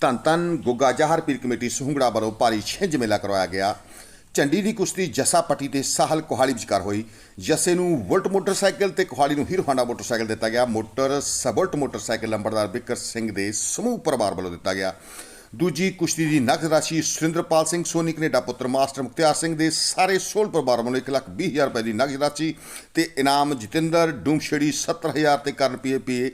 ਧੰਨ ਧੰਨ ਗੁੱਗਾ ਜਾਹਰ ਪੀਰ ਕਮੇਟੀ ਸੁਹੰਗੜਾ ਵੱਲੋਂ ਭਾਰੀ ਛਿੰਝ ਮੇਲਾ ਕਰਵਾਇਆ ਗਿਆ। ਝੰਡੀ ਦੀ ਕੁਸ਼ਤੀ ਜੱਸਾ ਪੱਟੀ ਤੇ ਸਾਹਲ ਕੋਹਾਲੀ ਵਿਚਕਾਰ ਹੋਈ। ਜੱਸੇ ਨੂੰ ਵੁਲਟ ਮੋਟਰਸਾਈਕਲ ਤੇ ਕੋਹਾਲੀ ਨੂੰ ਹੀਰੋ ਹਾਂਡਾ ਮੋਟਰਸਾਈਕਲ ਦਿੱਤਾ ਗਿਆ। ਮੋਟਰ ਸਬੁਲਟ ਮੋਟਰਸਾਈਕਲ ਲੰਬੜਦਾਰ ਬਿਕਰ ਸਿੰਘ ਦੇ ਸਮੂਹ ਪਰਿਵਾਰ ਵੱਲੋਂ ਦਿੱਤਾ ਗਿਆ। ਦੂਜੀ ਕੁਸ਼ਤੀ ਦੀ ਨਗਦ ਰਾਸ਼ੀ ਸੁਰਿੰਦਰਪਾਲ ਸਿੰਘ ਸੋਨੀ ਕੈਨੇਡਾ ਪੁੱਤਰ ਮਾਸਟਰ ਮੁਖਤਿਆਰ ਸਿੰਘ ਦੇ ਸਾਰੇ ਸੋਲ ਪਰਿਵਾਰ ਵੱਲੋਂ 1 ਲੱਖ ਵੀਹ ਹਜ਼ਾਰ ਰੁਪਏ ਦੀ ਨਗਦ ਰਾਸ਼ੀ ਤੇ ਇਨਾਮ ਜਤਿੰਦਰ ਡੂਮਛੜੀ 70000 ਤੇ ਕਰਨ ਪੀਏ ਪੀਏਪੀਏ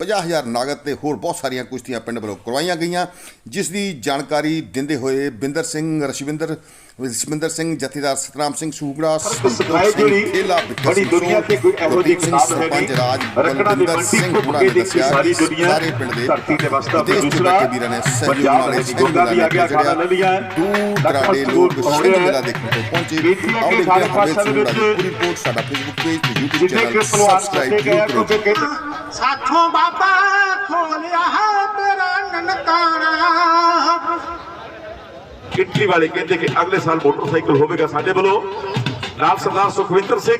50000 ਨਗਦ ਤੇ ਹੋਰ ਬਹੁਤ ਸਾਰੀਆਂ ਕੁਸ਼ਤੀਆਂ ਪਿੰਡ ਵੱਲੋਂ ਕਰਵਾਈਆਂ ਗਈਆਂ, ਜਿਸ ਦੀ ਜਾਣਕਾਰੀ ਦਿੰਦੇ ਹੋਏ ਬਿੰਦਰ ਸਿੰਘ ਰਸ਼ਵਿੰਦਰ ਰਸ਼ਵਿੰਦਰ ਸਿੰਘ ਜਥੇਦਾਰ ਸਤਨਾਮ ਸਿੰਘ ਸੂਗੜਾ ਸਿਖਲਾਈ ਜਿਹੜੀ ਬੜੀ ਦੁਨੀਆ ਤੇ ਕੋਈ ਇਹੋ ਜਿਹੀ ਕਿਤਾਬ ਹੈ ਪੰਜ ਰਾਜ ਰਕੜਾ ਦੀ ਬਲਵਿੰਦਰ ਮੰਡੀ ਸਿੰਘ ਘੁੰਮ ਹੋਣਾ ਕੇ ਨੇ ਦੇਖੀ ਦੱਸਿਆ ਸਾਰੀ ਕਿ ਦੁਨੀਆ ਸਾਰੇ ਪਿੰਡ ਦੇ ਧਰਤੀ ਤੇ ਵਸਦਾ ਵਿਦੇਸ਼ ਤੋਂ ਦੂਸਰਾ ਬੈਠੇ ਵੀਰਾਂ ਨੇ ਸਹਿਯੋਗ ਪੰਜਾਬ ਨਾਲ ਦੇ ਗੁਰਦਾ ਵੀ ਆ ਗਿਆ ਖਾਣਾ ਲੈ ਲਿਆ ਦੂਰ ਦਰਾਡੇ ਲੋਕ ਸਿੰਘ ਮੇਲਾ ਦੇਖਣ ਤੋਂ ਪਹੁੰਚੇ ਬੇਟੀਆਂ ਆਓ ਕੇ ਦੇਖਦੇ ਸਾਰੇ ਹਾਂ ਪਾਸੇ ਹਰਵੇਲ ਵਿੱਚ ਸਿੰਘ ਦੀ ਪੂਰੀ ਰਿਪੋਰਟ ਸਾਡਾ ਫੇਸਬੁੱਕ ਪੇਜ ਤੇ YouTube ਜਿੱਥੇ ਚੈਨਲ ਕਿ ਪਹਿਲਵਾਨ ਸਬਸਕ੍ਰਾਈਬ ਸੱਦੇ ਗਏ ਜ਼ਰੂਰ ਕਿਉਂਕਿ ਕਰੋ ਕਹਿੰਦੇ ਸਾਥੋਂ ਬਾਬਾ ਖੋਲਿਆ ਮੇਰਾ ਨਨਕਾਣਾ ਇਟਲੀ ਵਾਲੇ ਕਹਿੰਦੇ ਕਿ ਅਗਲੇ ਸਾਲ ਮੋਟਰਸਾਈਕਲ ਹੋਵੇਗਾ ਸਾਡੇ ਵੱਲੋਂ। ਨਾਲ ਸਰਦਾਰ ਸੁਖਵਿੰਦਰ ਸਿੰਘ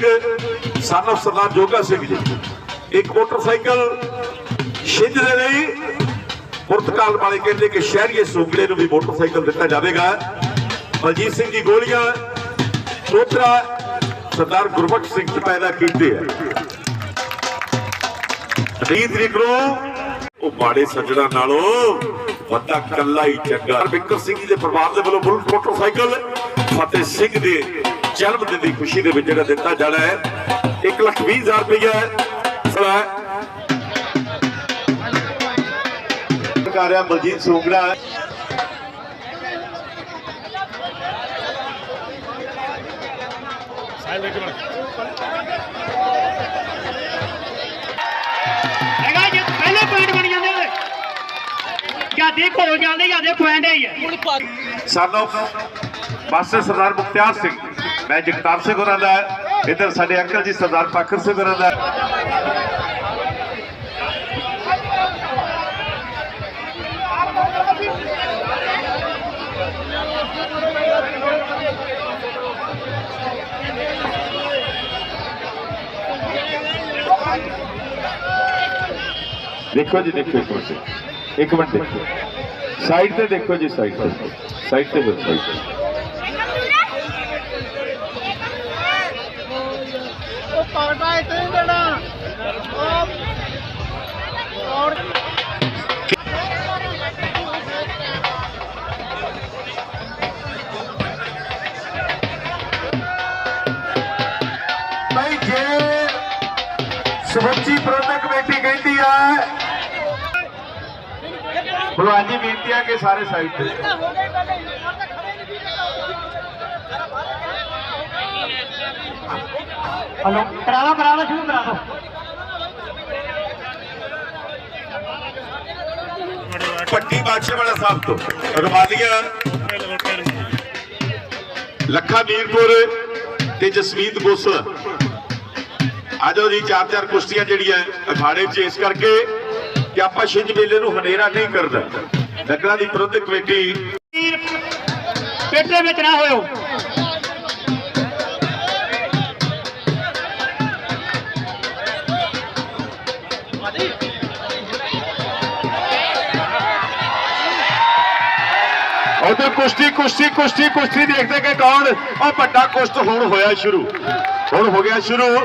son of ਸਰਦਾਰ ਜੋਗਾ ਸਿੰਘ ਜੀ। ਇੱਕ ਮੋਟਰਸਾਈਕਲ ਛਿੰਝ ਦੇ ਲਈ ਪੁਰਤਗਾਲ ਵਾਲੇ ਕਹਿੰਦੇ ਕਿ ਸ਼ਹਿਰੀਏ ਸੁੰਗੜੇ ਨੂੰ ਵੀ ਮੋਟਰਸਾਈਕਲ ਦਿੱਤਾ ਜਾਵੇਗਾ। ਬਲਜੀਤ ਸਿੰਘ ਜੀ ਗੋਲੀਆਂ। ਚੋਤਰਾ ਸਰਦਾਰ ਗੁਰਬਖਸ਼ ਸਿੰਘ ਜੀ ਪੈਦਾ ਕੀਤੇ ਹੈ 3 ਤਰੀਕ ਨੂੰ ਉਹ ਬਾੜੇ ਸੱਜਣਾ ਨਾਲੋਂ ਵੱਡਾ ਕੱਲਾ ਹੀ ਚੰਗਾ। ਬਿੱਕਰ ਸਿੰਘ ਜੀ ਦੇ ਪਰਿਵਾਰ ਦੇ ਵੱਲੋਂ ਬੁਲਟ ਮੋਟਰਸਾਈਕਲ ਫਤਿਹ ਸਿੰਘ ਦੇ ਜਨਮ ਦਿਨ ਦੀ ਖੁਸ਼ੀ ਦੇ ਵਿੱਚ ਜਿਹੜਾ ਦਿੱਤਾ ਜਾਣਾ ਹੈ 1 ਲੱਖ 20 ਹਜ਼ਾਰ ਰੁਪਇਆ ਸਲਾ ਕਾਰਿਆ ਬਲਜੀਤ ਸੋਗੜਾ ਹੈਗਾ ਜਾਂ ਦੇਖੋ ਹੋ ਜਾਂਦੇ ਜਾਂ ਦੇ ਪੁਆਇੰਟ ਹੀ ਹੈ ਸਾਨੂੰ ਮਾਸਟਰ ਸਰਦਾਰ ਮੁਖਤਿਆਰ ਸਿੰਘ, ਮੈਂ ਜਗਤਾਰ ਸਿੰਘ ਹੋਰਾਂ ਦਾ, ਇਧਰ ਸਾਡੇ ਅੰਕਲ ਜੀ ਸਰਦਾਰ ਪਾਖਰ ਸਿੰਘ ਹੋਰਾਂ ਦਾ। ਦੇਖੋ ਜੀ, ਦੇਖੋ ਇੱਕ ਮਿੰਟ। ਇੱਕ ਮਿੰਟ ਦੇਖੋ ਸਾਈਡ ਤੇ ਦੇਖੋ ਜੀ ਸਾਈਡ ਤੇ ਸਾਈਡ ਤੇ ਦੇਖੋ ਸਾਈਡ ਤੇ ਉਹ ਪਾਟਾ ਇੱਥੇ ਨਹੀਂ ਦੇਣਾ ਔਰ ਭਾਈ ਜੇ ਸਮੁੱਚੀ ਪ੍ਰਬੰਧਕ ਕਮੇਟੀ ਕਹਿੰਦੀ ਹੈ ਭਲਵਾਨ ਜੀ ਬੇਨਤੀ ਹੈ ਕਿ ਸਾਰੇ ਸਾਈਡ ਤੇ ਹਲੋ ਕਰਾਵਾ ਕਰਾਵਾ ਸ਼ੁਰੂ ਕਰਾ ਦੋ ਪੱਟੀ ਬਾਦਸ਼ਾਹ ਵਾਲਾ ਸਾਹਿਬ ਤੋਂ ਰਵਾਲੀਆਂ। ਲੱਖਾ ਮੀਰਪੁਰ ਤੇ ਜਸਮੀਤ ਗੋਸਲ। ਆਜੋ ਜੀ ਚਾਰ ਚਾਰ ਕੁਸ਼ਤੀਆਂ ਜਿਹੜੀਆਂ ਅਖਾੜੇ 'ਚ ਇਸ ਕਰਕੇ ਕਿ ਆਪਾਂ ਛਿੰਝ ਮੇਲੇ ਨੂੰ ਹਨੇਰਾ ਨਹੀਂ ਕਰਦਾ ਨਕਲਾਂ ਦੀ ਪ੍ਰਬੰਧਕ ਕਮੇਟੀ ਪੇਟ ਵਿੱਚ ਨਾ ਹੋਇਓ। ਉਧਰ ਕੁਸ਼ਤੀ ਕੁਸ਼ਤੀ ਕੁਸ਼ਤੀ ਕੁਸ਼ਤੀ ਦੇਖਦੇ ਕਿ ਕੌਣ? ਉਹ ਵੱਡਾ ਕੁਸ਼ਤ ਹੁਣ ਹੋਇਆ ਸ਼ੁਰੂ। ਹੁਣ ਹੋ ਗਿਆ ਸ਼ੁਰੂ।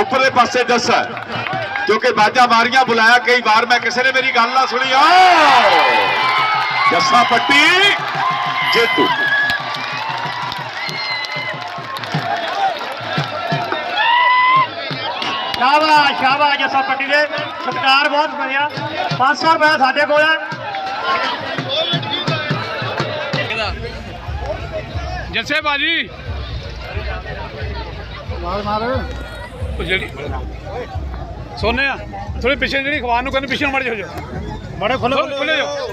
ਉੱਪਰਲੇ ਪਾਸੇ ਦੱਸਾ। ਕਿਉਂਕਿ ਬਾਜਾ ਮਾਰੀਆਂ ਬੁਲਾਇਆ ਕਈ ਵਾਰ। ਮੈਂ ਕਿਸੇ ਨੇ ਮੇਰੀ ਗੱਲ ਨਾ ਸੁਣੀ। ਆ ਜੱਸਾ ਪੱਟੀ ਜੇਤੂ। ਸ਼ਾਬਾਸ਼ ਸ਼ਾਬਾਸ਼ ਜੱਸਾ ਪੱਟੀ ਦੇ। ਸਤਿਕਾਰ ਬਹੁਤ ਬਣਿਆ। 500 ਰੁਪਏ ਸਾਡੇ ਕੋਲ ਹੈ ਜੱਸੇ ਬਾਜੀ ਮਾਰ ਮਾਰ। ਉਹ ਜਿਹੜੀ ਸੋਨੇ ਆ ਥੋੜੀ ਪਿੱਛੇ ਜਿਹੜੀ ਖਵਾਨ ਨੂੰ ਕਹਿੰਦੇ ਪਿੱਛੇ ਨੂੰ ਮੜ ਜਾ ਬੜੇ ਖੁੱਲੇ ਖੁੱਲੇ ਜਾਓ।